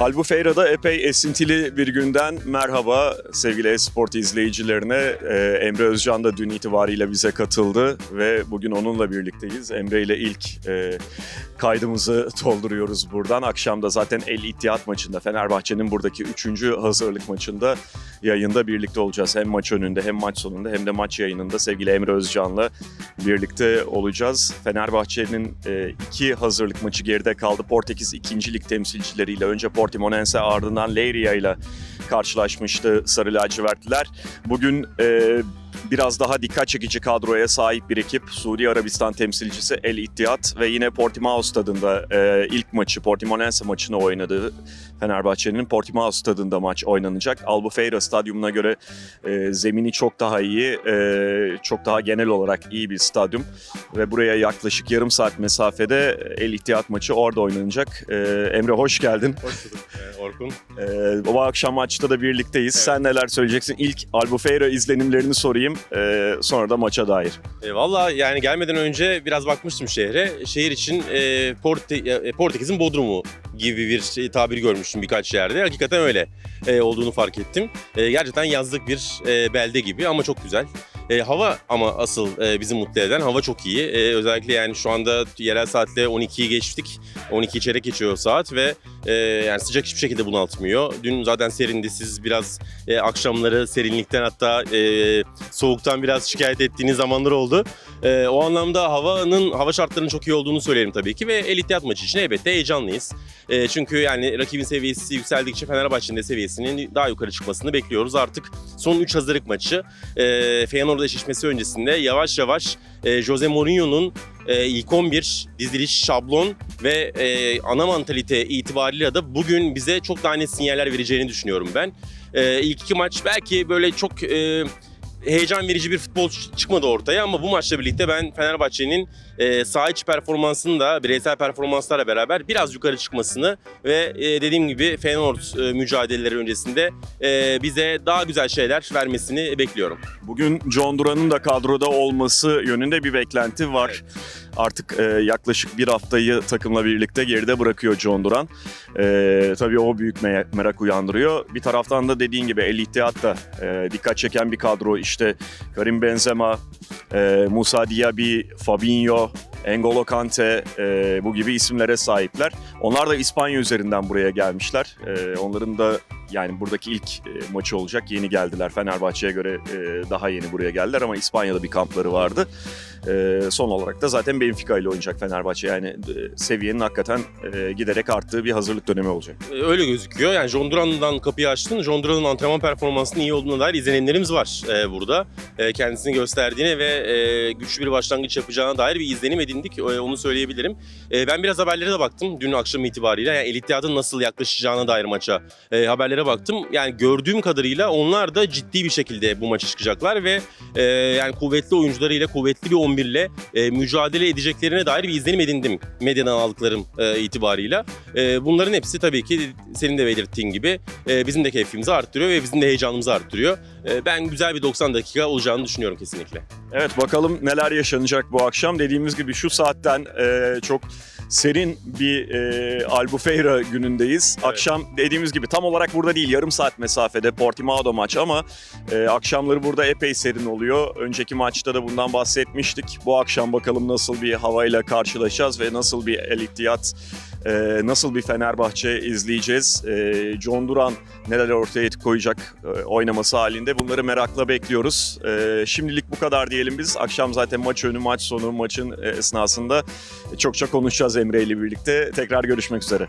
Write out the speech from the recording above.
Albufeira'da epey esintili bir günden merhaba sevgili Esport izleyicilerine. Ee, Emre Özcan da dün itibariyle bize katıldı ve bugün onunla birlikteyiz. Emre ile ilk e, kaydımızı dolduruyoruz buradan. Akşam da zaten El İttihat maçında Fenerbahçe'nin buradaki 3. hazırlık maçında yayında birlikte olacağız. Hem maç önünde hem maç sonunda hem de maç yayınında sevgili Emre Özcan'la birlikte olacağız. Fenerbahçe'nin e, iki hazırlık maçı geride kaldı. Portekiz 2. Lig temsilcileriyle önce Portimonense ardından Leiria ile karşılaşmıştı Sarı Lacivertliler. Bugün e, biraz daha dikkat çekici kadroya sahip bir ekip. Suudi Arabistan temsilcisi El İttihat ve yine Portimao stadında e, ilk maçı Portimonense maçını oynadığı Fenerbahçe'nin Portimao stadında maç oynanacak. Albufeira stadyumuna göre e, zemini çok daha iyi, e, çok daha genel olarak iyi bir stadyum ve buraya yaklaşık yarım saat mesafede El İttihat maçı orada oynanacak. E, Emre hoş geldin. Hoş bulduk e, Orkun. E, bu akşam maçta da birlikteyiz. Evet. Sen neler söyleyeceksin? İlk Albufeira izlenimlerini sorayım, e, sonra da maça dair. E, Valla yani gelmeden önce biraz bakmıştım şehre. Şehir için e, Porte- e, Portekiz'in Bodrum'u gibi bir şey, tabir görmüştüm birkaç yerde. Hakikaten öyle e, olduğunu fark ettim. E, gerçekten yazlık bir e, belde gibi ama çok güzel. E, hava ama asıl e, bizi mutlu eden hava çok iyi. E, özellikle yani şu anda yerel saatle 12'yi geçtik. 12 çeyrek geçiyor saat ve e, yani sıcak hiçbir şekilde bunaltmıyor. Dün zaten serindi. Siz biraz e, akşamları serinlikten hatta e, soğuktan biraz şikayet ettiğiniz zamanlar oldu. E, o anlamda havanın hava şartlarının çok iyi olduğunu söyleyelim tabii ki ve elitiyat maçı için elbette heyecanlıyız. E, çünkü yani rakibin seviyesi yükseldikçe Fenerbahçe'nin de seviyesinin daha yukarı çıkmasını bekliyoruz. Artık son 3 hazırlık maçı e, Feyenoord eşleşmesi öncesinde yavaş yavaş e, Jose Mourinho'nun e, ilk 11 diziliş şablon ve e, ana mantalite itibariyle de bugün bize çok daha net sinyaller vereceğini düşünüyorum ben. E, ilk iki maç belki böyle çok e, heyecan verici bir futbol çıkmadı ortaya ama bu maçla birlikte ben Fenerbahçe'nin e, saha içi performansını da bireysel performanslarla beraber biraz yukarı çıkmasını ve e, dediğim gibi Feyenoord e, mücadeleleri öncesinde e, bize daha güzel şeyler vermesini bekliyorum. Bugün John Duran'ın da kadroda olması yönünde bir beklenti var. Artık e, yaklaşık bir haftayı takımla birlikte geride bırakıyor John Duran. E, tabii o büyük me- merak uyandırıyor. Bir taraftan da dediğin gibi El İttihat da e, dikkat çeken bir kadro. İşte Karim Benzema, e, Musa Diaby, Fabinho, N'Golo Kante e, bu gibi isimlere sahipler. Onlar da İspanya üzerinden buraya gelmişler. E, onların da yani buradaki ilk e, maçı olacak. Yeni geldiler. Fenerbahçe'ye göre e, daha yeni buraya geldiler ama İspanya'da bir kampları vardı. E, son olarak da zaten Benfica ile oynayacak Fenerbahçe. Yani e, seviyenin hakikaten e, giderek arttığı bir hazırlık dönemi olacak. E, Öyle gözüküyor. Yani John Duran'dan kapıyı açtın. John antrenman performansının iyi olduğuna dair izlenimlerimiz var e, burada. E, kendisini gösterdiğine ve e, güçlü bir başlangıç yapacağına dair bir izlenim edindik. E, onu söyleyebilirim. E, ben biraz haberlere de baktım dün akşam itibariyle. Yani Elitiyat'ın nasıl yaklaşacağına dair maça e, haberlere baktım. Yani gördüğüm kadarıyla onlar da ciddi bir şekilde bu maça çıkacaklar ve e, yani kuvvetli oyuncularıyla, kuvvetli bir 11 ile e, mücadele edeceklerine dair bir izlenim edindim medyadan aldıklarım e, itibarıyla. E, bunların hepsi tabii ki senin de belirttiğin gibi e, bizim de keyfimizi arttırıyor ve bizim de heyecanımızı arttırıyor. E, ben güzel bir 90 dakika olacağını düşünüyorum kesinlikle. Evet bakalım neler yaşanacak bu akşam. Dediğimiz gibi şu saatten e, çok serin bir e, Albufeira günündeyiz. Evet. Akşam dediğimiz gibi tam olarak burada değil yarım saat mesafede Portimao'da maç ama e, akşamları burada epey serin oluyor. Önceki maçta da bundan bahsetmiştik. Bu akşam bakalım nasıl bir havayla karşılaşacağız ve nasıl bir El İttihat, e, nasıl bir Fenerbahçe izleyeceğiz. E, John Duran neler ortaya koyacak e, oynaması halinde bunları merakla bekliyoruz. E, şimdilik bu kadar diyelim biz. Akşam zaten maç önü, maç sonu, maçın e, esnasında çokça konuşacağız Emre ile birlikte. Tekrar görüşmek üzere.